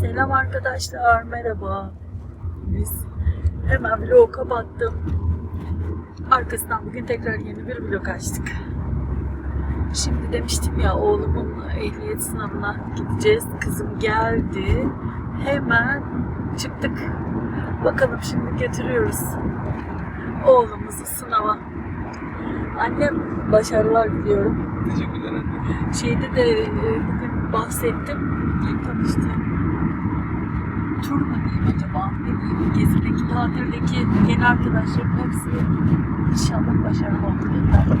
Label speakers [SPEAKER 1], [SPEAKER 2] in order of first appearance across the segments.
[SPEAKER 1] Selam arkadaşlar, merhaba. Biz hemen vlogu kapattım. Arkasından bugün tekrar yeni bir vlog açtık. Şimdi demiştim ya oğlumun ehliyet sınavına gideceğiz. Kızım geldi. Hemen çıktık. Bakalım şimdi götürüyoruz oğlumuzu sınava. Annem başarılar diliyorum.
[SPEAKER 2] Teşekkürler anne.
[SPEAKER 1] Şeyde de e, bugün bahsettim. Tanıştığım mu diyeyim acaba? Ne diyeyim? Gezideki, tatildeki yeni arkadaşlarım hepsi inşallah başarılı olacaklar.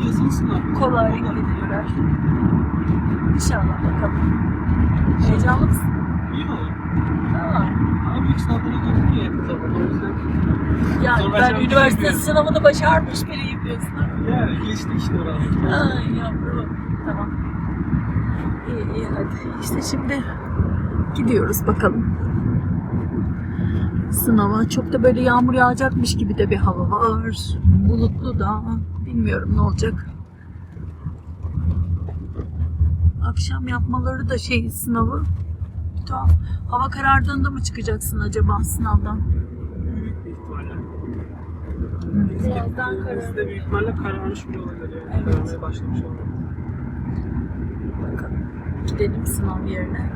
[SPEAKER 2] Bu yazılı sınav.
[SPEAKER 1] Kolaylık dilediler. İnşallah bakalım. Heyecanlı mısın?
[SPEAKER 2] İyi olur.
[SPEAKER 1] Aa,
[SPEAKER 2] Ama büyük sınavlara girdik ya o yüzden.
[SPEAKER 1] yani
[SPEAKER 2] Zor
[SPEAKER 1] ben üniversite sınavını başarmış biriyim diyorsun. ha?
[SPEAKER 2] Yani geçti işte orası.
[SPEAKER 1] Ay yavrum. Tamam. İyi iyi hadi. İşte şimdi gidiyoruz bakalım. Sınava çok da böyle yağmur yağacakmış gibi de bir hava var. Bulutlu da. Bilmiyorum ne olacak. Akşam yapmaları da şey sınavı. Tamam. Hava karardığında mı çıkacaksın acaba sınavdan?
[SPEAKER 2] Büyük bir ihtimalle.
[SPEAKER 1] Birazdan karar.
[SPEAKER 2] Bizde büyük ihtimalle kararmış bile olabilir yani.
[SPEAKER 1] Evet.
[SPEAKER 2] Kararmaya başlamış olabilir.
[SPEAKER 1] Bakalım. Gidelim sınav yerine.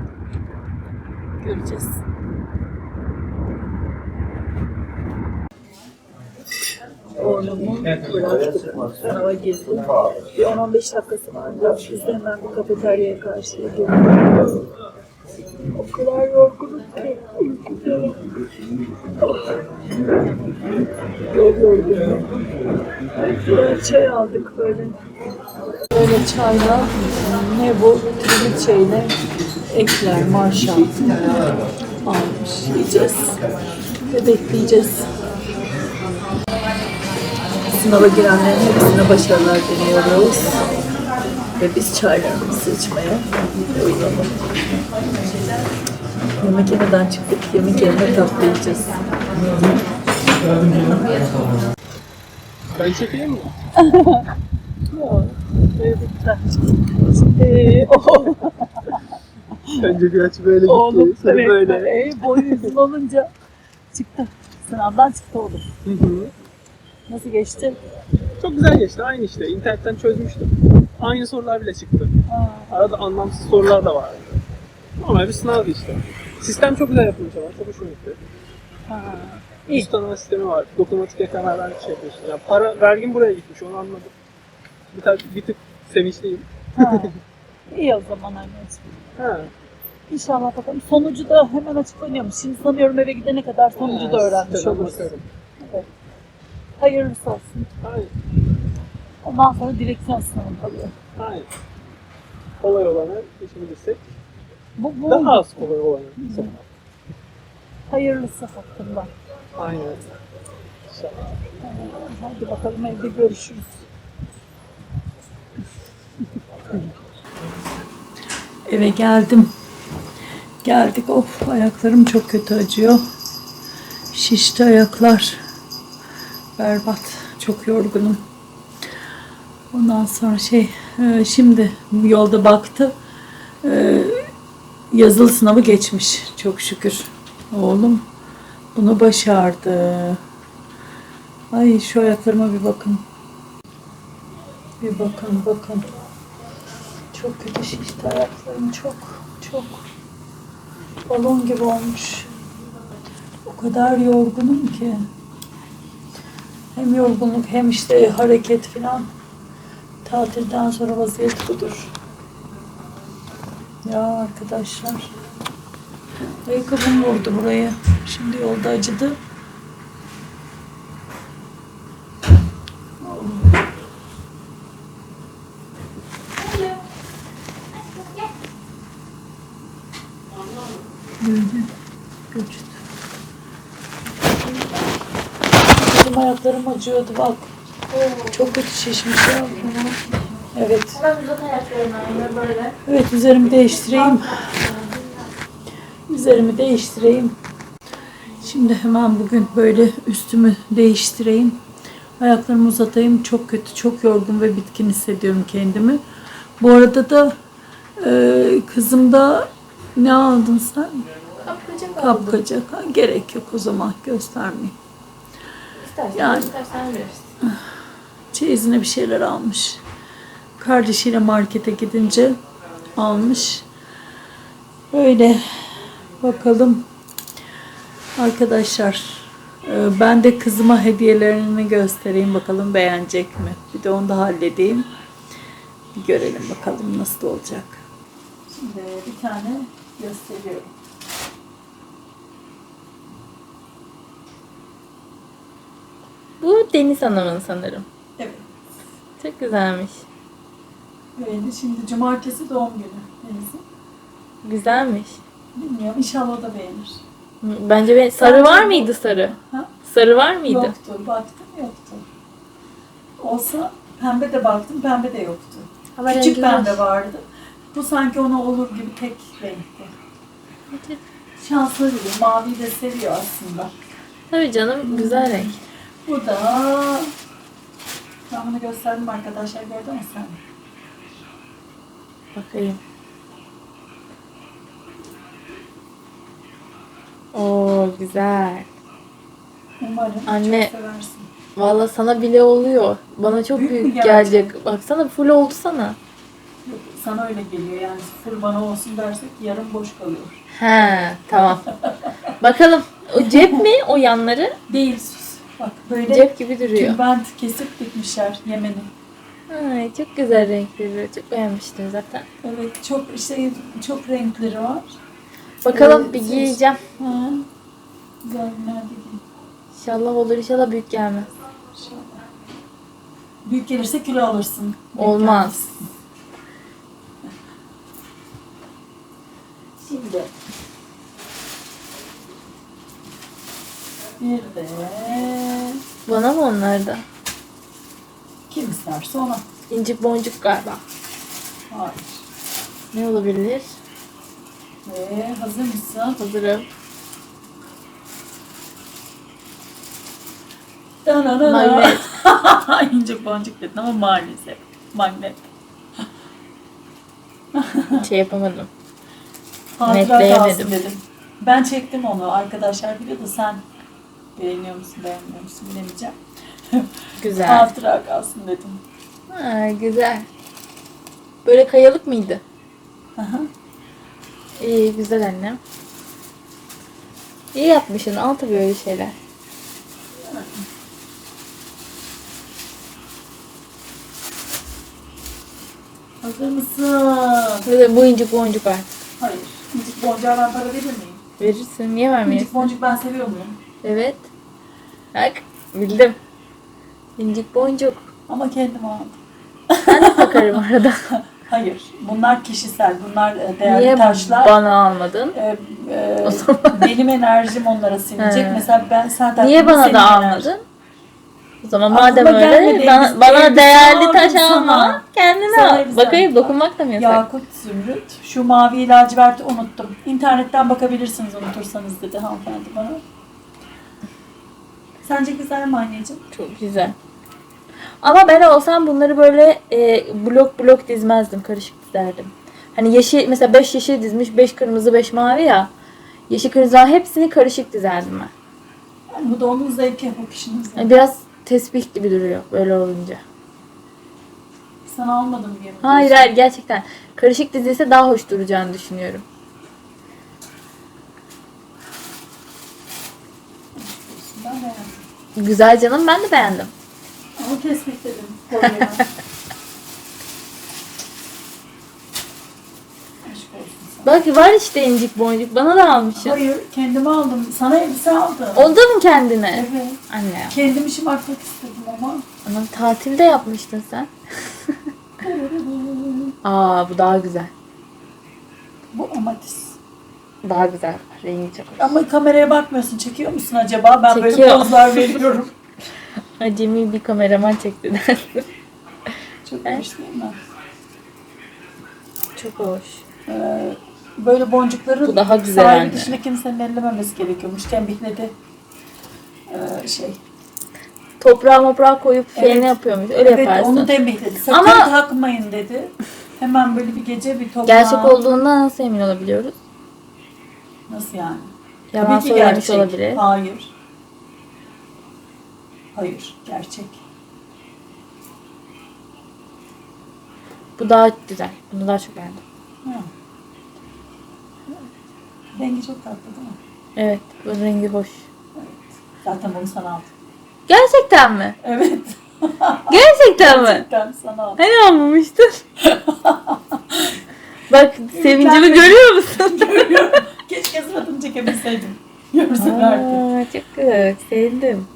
[SPEAKER 1] Göreceğiz. Oğlumu bıraktık. Sınava girdim. Bir 10-15 dakikası vardı. Biz de hemen bir kafeteryaya karşıya geldik. O kadar yorgunum ki. Çok yorgunum. Böyle çay aldık böyle. Böyle çayla ne bu? Trileçeyle ekler, marşal almış. Yiyeceğiz. Ve bekleyeceğiz. Sınava girenlerin hepsine başarılar diliyoruz. Ve biz çaylarımızı içmeye uyuyalım. Yemek yemeden çıktık. Yemek yerine tatlı yiyeceğiz.
[SPEAKER 2] Ben çekeyim mi?
[SPEAKER 1] Yok. Ee, o-
[SPEAKER 2] Önce bir açı böyle gitti.
[SPEAKER 1] Oğlum
[SPEAKER 2] sonra
[SPEAKER 1] evet,
[SPEAKER 2] böyle.
[SPEAKER 1] böyle. boyu uzun olunca çıktı. Sınavdan çıktı oğlum.
[SPEAKER 2] Hı hı.
[SPEAKER 1] Nasıl geçti?
[SPEAKER 2] Çok güzel geçti. Aynı işte. İnternetten çözmüştüm. Aynı sorular bile çıktı.
[SPEAKER 1] Aa,
[SPEAKER 2] Arada anlamsız sorular da vardı. Normal bir sınavdı işte. Sistem çok güzel yapılmış ama. Çok hoşuma gitti.
[SPEAKER 1] ha.
[SPEAKER 2] Yüz tanıma sistemi var. Dokunmatik ekranlardan şey yapıyorsun. Yani para, vergin buraya gitmiş onu anladım. Bir, tar- bir tık sevinçliyim.
[SPEAKER 1] ha. İyi o zaman anneciğim.
[SPEAKER 2] Ha.
[SPEAKER 1] İnşallah bakalım. Sonucu da hemen açıklanıyormuş. Şimdi sanıyorum eve gidene kadar sonucu da öğrenmiş oluruz. Hayırlısı olsun.
[SPEAKER 2] Aynen.
[SPEAKER 1] Ondan sonra direksiyon sınavı kalıyor.
[SPEAKER 2] Aynen. Kolay olanı geçebilirsek.
[SPEAKER 1] Bu, bu
[SPEAKER 2] Daha az kolay olanı.
[SPEAKER 1] hayırlısı hakkında.
[SPEAKER 2] Aynen. İnşallah.
[SPEAKER 1] Hadi bakalım evde görüşürüz. Eve geldim. Geldik. Of ayaklarım çok kötü acıyor. Şişti ayaklar. Berbat. Çok yorgunum. Ondan sonra şey e, şimdi yolda baktı. E, Yazılı sınavı geçmiş. Çok şükür. Oğlum bunu başardı. Ay şu ayaklarıma bir bakın. Bir bakın bakın. Çok kötü şişti ayaklarım çok çok. Balon gibi olmuş. O kadar yorgunum ki. Hem yorgunluk hem işte hareket falan. Tatilden sonra vaziyet budur. Ya arkadaşlar. Ayakkabım vurdu buraya. Şimdi yolda acıdı. Böyle göçtü. Benim ayaklarım acıyordu bak. Çok kötü şişmiş ya. Evet. Evet üzerimi değiştireyim. Üzerimi değiştireyim. Şimdi hemen bugün böyle üstümü değiştireyim. Ayaklarımı uzatayım. Çok kötü, çok yorgun ve bitkin hissediyorum kendimi. Bu arada da e, kızımda ne aldın sen?
[SPEAKER 3] Kapkacak.
[SPEAKER 1] Kapkacak. Ha, gerek yok o zaman göstermeyeyim.
[SPEAKER 3] İstersen
[SPEAKER 1] Yani.
[SPEAKER 3] istersen verirsin.
[SPEAKER 1] Çeyizine bir şeyler almış. Kardeşiyle markete gidince almış. Öyle. Bakalım. Arkadaşlar e, ben de kızıma hediyelerini göstereyim bakalım beğenecek mi? Bir de onu da halledeyim. Bir görelim bakalım nasıl olacak. Şimdi bir tane gösteriyorum.
[SPEAKER 3] Bu Deniz Hanım'ın sanırım.
[SPEAKER 1] Evet.
[SPEAKER 3] Çok güzelmiş.
[SPEAKER 1] Böyle şimdi cumartesi doğum günü Deniz'in.
[SPEAKER 3] Güzelmiş.
[SPEAKER 1] Bilmiyorum inşallah o da beğenir.
[SPEAKER 3] Bence ben... sarı
[SPEAKER 1] Bence
[SPEAKER 3] var mıydı sarı?
[SPEAKER 1] Ha?
[SPEAKER 3] Sarı var mıydı?
[SPEAKER 1] Yoktu. Baktım yoktu. Olsa pembe de baktım pembe de yoktu.
[SPEAKER 3] Ama
[SPEAKER 1] Küçük
[SPEAKER 3] rengi
[SPEAKER 1] pembe vardı. Bu sanki ona olur gibi tek renkti. Şanslı biri. Maviyi de seviyor aslında.
[SPEAKER 3] Tabii canım güzel renk.
[SPEAKER 1] Bu da ben bunu gösterdim arkadaşlar gördün mü sen?
[SPEAKER 3] Bakayım. Oo güzel.
[SPEAKER 1] Umarım
[SPEAKER 3] Anne.
[SPEAKER 1] çok seversin.
[SPEAKER 3] Valla sana bile oluyor. Bana çok
[SPEAKER 1] Büyük
[SPEAKER 3] büyük,
[SPEAKER 1] gelecek?
[SPEAKER 3] gelecek. Baksana full oldu sana.
[SPEAKER 1] Yok, sana öyle geliyor yani full bana olsun dersek yarım boş kalıyor.
[SPEAKER 3] He tamam. Bakalım. O cep mi o yanları?
[SPEAKER 1] Değil. Bak böyle
[SPEAKER 3] Cep gibi duruyor.
[SPEAKER 1] tülbent kesip dikmişler Yemen'i.
[SPEAKER 3] Ay çok güzel renkleri. Çok beğenmiştim zaten.
[SPEAKER 1] Evet çok şey çok renkleri var.
[SPEAKER 3] Bakalım
[SPEAKER 1] Evet,
[SPEAKER 3] bir giyeceğim.
[SPEAKER 1] Ha. Güzel nerede değil.
[SPEAKER 3] İnşallah olur inşallah büyük gelmez.
[SPEAKER 1] İnşallah. Büyük gelirse kilo alırsın. Büyük
[SPEAKER 3] Olmaz.
[SPEAKER 1] gelmez. Şimdi bir de
[SPEAKER 3] Bana mı onlar da?
[SPEAKER 1] kim isterse ona.
[SPEAKER 3] İncik boncuk galiba.
[SPEAKER 1] Hayır.
[SPEAKER 3] Ne olabilir?
[SPEAKER 1] Ve hazır mısın?
[SPEAKER 3] Hazırım.
[SPEAKER 1] Dananana.
[SPEAKER 3] Magnet.
[SPEAKER 1] İnce boncuk dedin ama maalesef. Magnet.
[SPEAKER 3] Şey yapamadım.
[SPEAKER 1] Hatıra
[SPEAKER 3] Netleyemedim.
[SPEAKER 1] kalsın dedim. Ben çektim onu. Arkadaşlar biliyor da sen beğeniyor musun beğenmiyor musun bilemeyeceğim.
[SPEAKER 3] Güzel.
[SPEAKER 1] Hatıra kalsın dedim.
[SPEAKER 3] Ha, güzel. Böyle kayalık mıydı?
[SPEAKER 1] Aha.
[SPEAKER 3] İyi güzel annem. İyi yapmışsın. Al tabii öyle şeyler.
[SPEAKER 1] Hazır mısın?
[SPEAKER 3] Böyle bu incik boncuk var.
[SPEAKER 1] Hayır. İncik boncuğa ben para verir miyim?
[SPEAKER 3] Verirsin. Niye
[SPEAKER 1] İncik
[SPEAKER 3] vermiyorsun?
[SPEAKER 1] boncuk ben seviyor muyum?
[SPEAKER 3] Evet. Bak bildim. İncik boncuk.
[SPEAKER 1] Ama kendim aldım.
[SPEAKER 3] Ben de takarım arada.
[SPEAKER 1] Hayır. Bunlar kişisel. Bunlar e, değerli
[SPEAKER 3] Niye
[SPEAKER 1] taşlar.
[SPEAKER 3] bana almadın?
[SPEAKER 1] E, e,
[SPEAKER 3] O zaman-
[SPEAKER 1] benim enerjim onlara silinecek.
[SPEAKER 3] He.
[SPEAKER 1] Mesela ben sen
[SPEAKER 3] Niye bana da almadın? O zaman
[SPEAKER 1] Aklıma
[SPEAKER 3] madem öyle bana, bana değerli taş alma. Kendine al. Bakayım dokunmak da mı yasak?
[SPEAKER 1] Yakut Zümrüt. Şu mavi laciverti unuttum. İnternetten bakabilirsiniz unutursanız dedi hanımefendi bana. Sence güzel mi anneciğim?
[SPEAKER 3] Çok güzel. Ama ben olsam bunları böyle e, blok blok dizmezdim. Karışık dizerdim. Hani yeşil mesela 5 yeşil dizmiş, 5 kırmızı, 5 mavi ya. Yeşil kırmızı hepsini karışık dizerdim ben.
[SPEAKER 1] Yani bu da onun zevki, zevki.
[SPEAKER 3] Yani biraz tesbih gibi duruyor böyle olunca.
[SPEAKER 1] Sana almadım diye mi?
[SPEAKER 3] Hayır
[SPEAKER 1] diyorsun?
[SPEAKER 3] hayır gerçekten. Karışık dizilse daha hoş duracağını düşünüyorum.
[SPEAKER 1] Ben beğendim.
[SPEAKER 3] Güzel canım ben de beğendim.
[SPEAKER 1] Ama tespih dedim. sana.
[SPEAKER 3] Bak var işte incik boncuk bana da almışsın.
[SPEAKER 1] Hayır, kendime aldım. Sana elbise aldım.
[SPEAKER 3] Onda mı kendine?
[SPEAKER 1] Evet.
[SPEAKER 3] Anne.
[SPEAKER 1] Kendimi şımartmak istedim ama.
[SPEAKER 3] Ama tatilde yapmıştın sen. Aa bu daha güzel.
[SPEAKER 1] Bu amatis.
[SPEAKER 3] Daha güzel. Rengi çok hoş.
[SPEAKER 1] Ama kameraya bakmıyorsun. Çekiyor musun acaba? Ben böyle
[SPEAKER 3] Çekiyor.
[SPEAKER 1] pozlar veriyorum.
[SPEAKER 3] Acemi bir kameraman çekti dersin.
[SPEAKER 1] Çok hoş değil mi?
[SPEAKER 3] Çok hoş.
[SPEAKER 1] Ee, böyle boncukları
[SPEAKER 3] Bu daha güzel
[SPEAKER 1] sahibi
[SPEAKER 3] anne.
[SPEAKER 1] dışında kimsenin ellememesi gerekiyormuş. Tembihledi. Ee, şey.
[SPEAKER 3] Toprağa moprağa koyup şeyini
[SPEAKER 1] Evet.
[SPEAKER 3] yapıyormuş. Öyle
[SPEAKER 1] evet
[SPEAKER 3] yaparsın.
[SPEAKER 1] onu tembihledi. Sakın
[SPEAKER 3] Ama-
[SPEAKER 1] takmayın dedi. Hemen böyle bir gece bir toprağa.
[SPEAKER 3] Gerçek olduğundan nasıl emin olabiliyoruz?
[SPEAKER 1] Nasıl yani?
[SPEAKER 3] Yalan
[SPEAKER 1] Tabii ki
[SPEAKER 3] söylemiş
[SPEAKER 1] gerçek.
[SPEAKER 3] olabilir.
[SPEAKER 1] Hayır. Hayır. Gerçek.
[SPEAKER 3] Bu daha güzel. Bunu daha çok beğendim.
[SPEAKER 1] Ha. Rengi çok tatlı değil mi?
[SPEAKER 3] Evet. Bu rengi hoş.
[SPEAKER 1] Zaten bunu sana aldım.
[SPEAKER 3] Gerçekten mi?
[SPEAKER 1] Evet.
[SPEAKER 3] Gerçekten mi?
[SPEAKER 1] Gerçekten sana aldım.
[SPEAKER 3] Hani almamıştın? Bak sevincimi görüyor musun?
[SPEAKER 1] Görüyorum. Keşke suratını çekebilseydim.
[SPEAKER 3] Aa, çok güzel. Sevdim.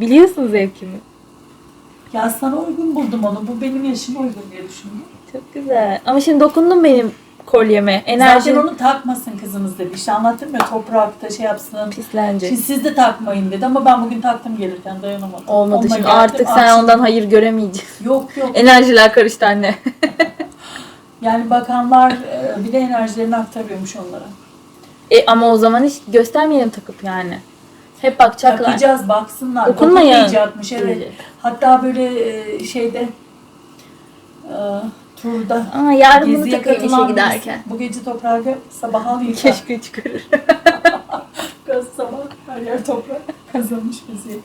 [SPEAKER 3] Biliyorsun zevkimi.
[SPEAKER 1] Ya sana uygun buldum onu. Bu benim yaşıma uygun diye düşündüm.
[SPEAKER 3] Çok güzel. Ama şimdi dokundun benim kolyeme. Enerji
[SPEAKER 1] Zaten onu takmasın kızımız dedi. İşte anlattım ya toprakta şey yapsın.
[SPEAKER 3] pislenecek.
[SPEAKER 1] Şimdi siz de takmayın dedi ama ben bugün taktım gelirken dayanamadım.
[SPEAKER 3] Olmadı
[SPEAKER 1] Onunla
[SPEAKER 3] şimdi.
[SPEAKER 1] geldim,
[SPEAKER 3] Artık sen
[SPEAKER 1] akşam-
[SPEAKER 3] ondan hayır göremeyeceksin.
[SPEAKER 1] Yok yok.
[SPEAKER 3] Enerjiler karıştı anne.
[SPEAKER 1] Yani bakanlar e, bir de enerjilerini aktarıyormuş onlara.
[SPEAKER 3] E ama o zaman hiç göstermeyelim takıp yani. Hep bakacaklar.
[SPEAKER 1] Takacağız baksınlar.
[SPEAKER 3] Dokunmayın.
[SPEAKER 1] Dokunmayacakmış evet.
[SPEAKER 3] Diyecek.
[SPEAKER 1] Hatta böyle e, şeyde e, turda
[SPEAKER 3] Aa yarın bunu takayım işe
[SPEAKER 1] katılan
[SPEAKER 3] giderken.
[SPEAKER 1] Bu gece toprağı gör, sabah al yıka.
[SPEAKER 3] Keşke çıkarır.
[SPEAKER 1] Kız sabah her yer toprak kazanmış bizi.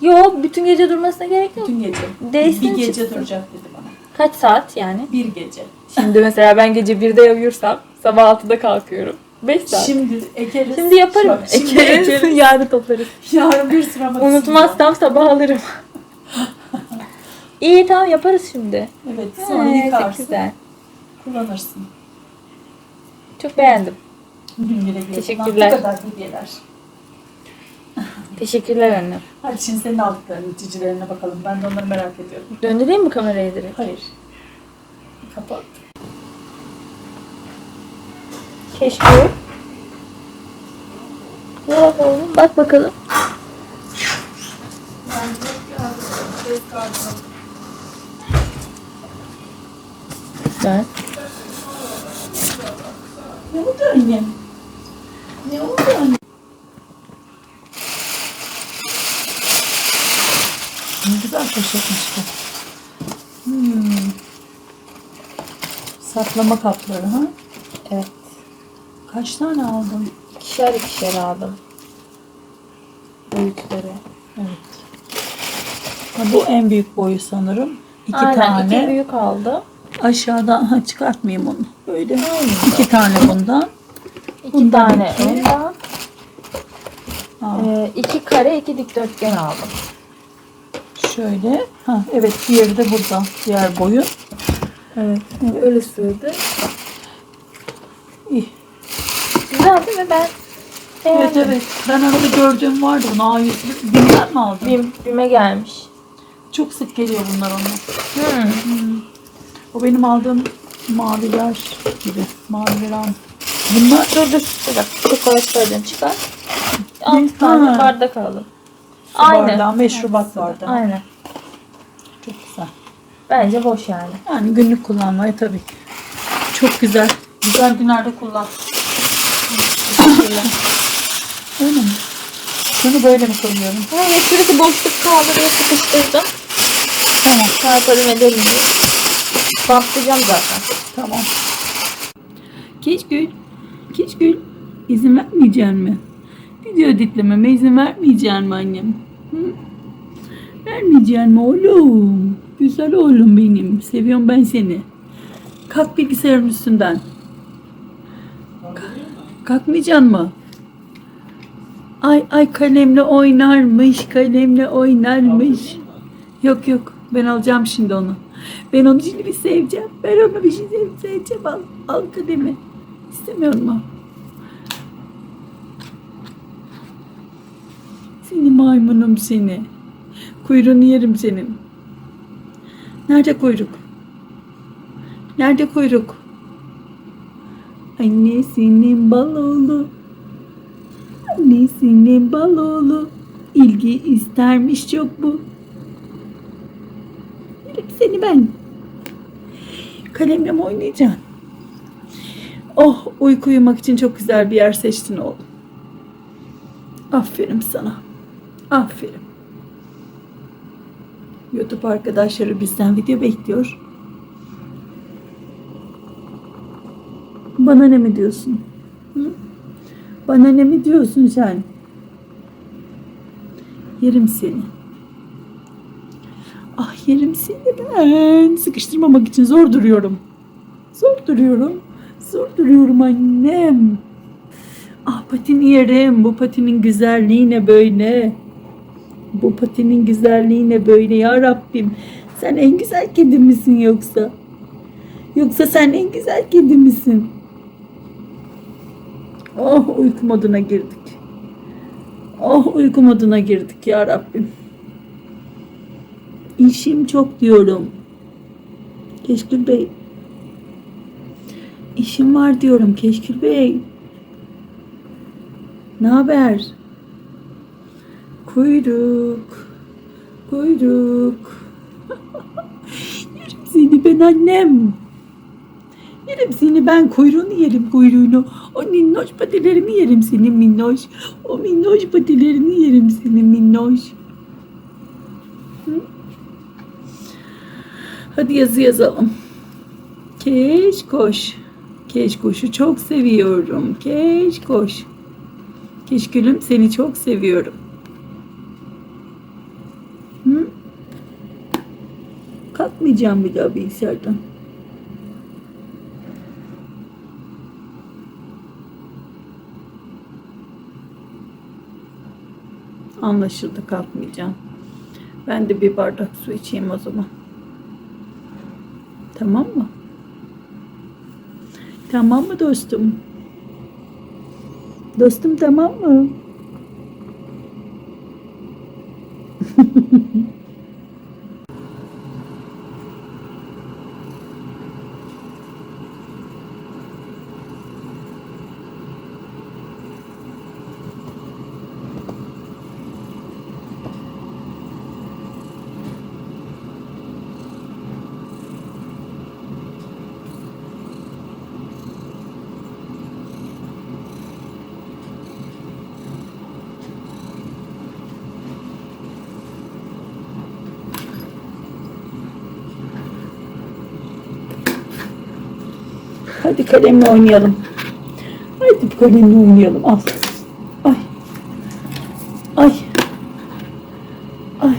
[SPEAKER 3] Yo bütün gece durmasına gerek yok.
[SPEAKER 1] Bütün gece.
[SPEAKER 3] Değsin
[SPEAKER 1] bir gece
[SPEAKER 3] çıksın.
[SPEAKER 1] duracak dedi bana.
[SPEAKER 3] Kaç saat yani?
[SPEAKER 1] Bir gece.
[SPEAKER 3] Şimdi mesela ben gece 1'de uyursam sabah 6'da kalkıyorum. 5 saat. Şimdi,
[SPEAKER 1] Şimdi ekeriz.
[SPEAKER 3] yaparım.
[SPEAKER 1] Bak, Şimdi
[SPEAKER 3] Ekeriz,
[SPEAKER 1] ekeriz.
[SPEAKER 3] yarın toplarız.
[SPEAKER 1] Yarın bir sıra maçı
[SPEAKER 3] Unutmazsam sabah alırım. İyi tamam yaparız şimdi.
[SPEAKER 1] Evet sonra
[SPEAKER 3] çok
[SPEAKER 1] yıkarsın.
[SPEAKER 3] güzel.
[SPEAKER 1] Kullanırsın.
[SPEAKER 3] Çok beğendim.
[SPEAKER 1] Bugün güle.
[SPEAKER 3] Teşekkürler.
[SPEAKER 1] Bu kadar hediyeler.
[SPEAKER 3] Teşekkürler anne.
[SPEAKER 1] Hadi şimdi senin aldıklarının cicilerine bakalım. Ben de onları merak ediyorum.
[SPEAKER 3] Döndüreyim mi kamerayı direkt?
[SPEAKER 1] Hayır. Kapat.
[SPEAKER 3] Keşke. Ne bakalım? Bak bakalım. Güzel.
[SPEAKER 1] Ne oldu annem? Ne oldu annem? Ne poşetmiş bu. Hmm. Saklama kapları ha?
[SPEAKER 3] Evet.
[SPEAKER 1] Kaç tane aldın?
[SPEAKER 3] İkişer ikişer aldım. Büyükleri.
[SPEAKER 1] Evet. Ha, bu en büyük boyu sanırım. İki
[SPEAKER 3] Aynen
[SPEAKER 1] tane.
[SPEAKER 3] iki büyük aldım.
[SPEAKER 1] Aşağıdan ha, çıkartmayayım onu. Böyle.
[SPEAKER 3] Aynen.
[SPEAKER 1] İki tane bundan.
[SPEAKER 3] İki
[SPEAKER 1] Bundan
[SPEAKER 3] tane
[SPEAKER 1] iki.
[SPEAKER 3] ondan.
[SPEAKER 1] Ha,
[SPEAKER 3] Ee, iki kare iki dikdörtgen aldım.
[SPEAKER 1] Şöyle. Ha, evet diğeri de burada. Diğer boyun.
[SPEAKER 3] Evet. Öyle sığdı.
[SPEAKER 1] İyi.
[SPEAKER 3] Güzel değil mi? Ben
[SPEAKER 1] Evet
[SPEAKER 3] beğendim.
[SPEAKER 1] evet. Ben arada gördüğüm vardı bunu. A100 Bim'den mi aldın?
[SPEAKER 3] Bim, bime gelmiş.
[SPEAKER 1] Çok sık geliyor bunlar ona.
[SPEAKER 3] Hmm.
[SPEAKER 1] O benim aldığım maviler gibi. Maviler al. Bunlar
[SPEAKER 3] Dur dur. Bir dakika. Çikolatlardan çıkar. Altı tane
[SPEAKER 1] Ha.
[SPEAKER 3] bardak aldım.
[SPEAKER 1] Su bardağı, meşrubat bardağı.
[SPEAKER 3] Aynen.
[SPEAKER 1] Çok güzel.
[SPEAKER 3] Bence boş yani.
[SPEAKER 1] Yani günlük kullanmaya tabii ki. Çok güzel. Güzel günlerde kullan. Öyle mi? Bunu böyle mi koyuyorum?
[SPEAKER 3] Evet şurası boşluk kaldı diye sıkıştırdım.
[SPEAKER 1] Tamam.
[SPEAKER 3] Çarparım ederim diye. Bastıracağım zaten.
[SPEAKER 1] Tamam. Keşkül. Keşkül. İzin vermeyecek mi? Video editlememe izin vermeyecek mi annem? Hı? Vermeyecek mi oğlum? Güzel oğlum benim. Seviyorum ben seni. Kalk bilgisayarın üstünden. Kalkmayacaksın mı? Ay ay kalemle oynarmış, kalemle oynarmış. Yok yok ben alacağım şimdi onu. Ben onu şimdi bir seveceğim. Ben onu bir şey sev- seveceğim. Al, al kalemi. İstemiyor mu? Seni maymunum seni. Kuyruğunu yerim senin. Nerede kuyruk? Nerede kuyruk? Annesinin baloğlu. Annesinin baloğlu. İlgi istermiş çok bu. Yerim seni ben. Kalemle mi oynayacaksın? Oh uyku uyumak için çok güzel bir yer seçtin oğlum. Aferin sana. Aferin. YouTube arkadaşları bizden video bekliyor. Bana ne mi diyorsun? Hı? Bana ne mi diyorsun sen? Yerim seni. Ah yerim seni ben. Sıkıştırmamak için zor duruyorum. Zor duruyorum. Zor duruyorum annem. Ah patini yerim. Bu patinin güzelliği ne böyle? Bu patinin güzelliği ne böyle ya Rabbim? Sen en güzel kedi misin yoksa? Yoksa sen en güzel kedi misin? Oh uyku moduna girdik. Oh uyku moduna girdik ya Rabbim. İşim çok diyorum. Keşkül Bey. İşim var diyorum Keşkül Bey. Ne haber? Kuyruk. Kuyruk. yerim seni ben annem. Yerim seni ben kuyruğunu yerim kuyruğunu. O minnoş patilerini yerim senin minnoş. O minnoş patilerini yerim senin minnoş. Hadi yazı yazalım. Keşkoş. Keşkoşu çok seviyorum. Keşkoş. Keşkülüm seni çok seviyorum. Kalkmayacağım bir daha bilgisayardan. Anlaşıldı kalkmayacağım. Ben de bir bardak su içeyim o zaman. Tamam mı? Tamam mı dostum? Dostum tamam mı? Hadi kalemle oynayalım. Hadi kalemle oynayalım. Al. Ay. Ay. Ay.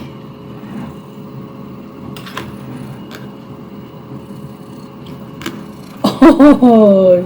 [SPEAKER 1] Ay.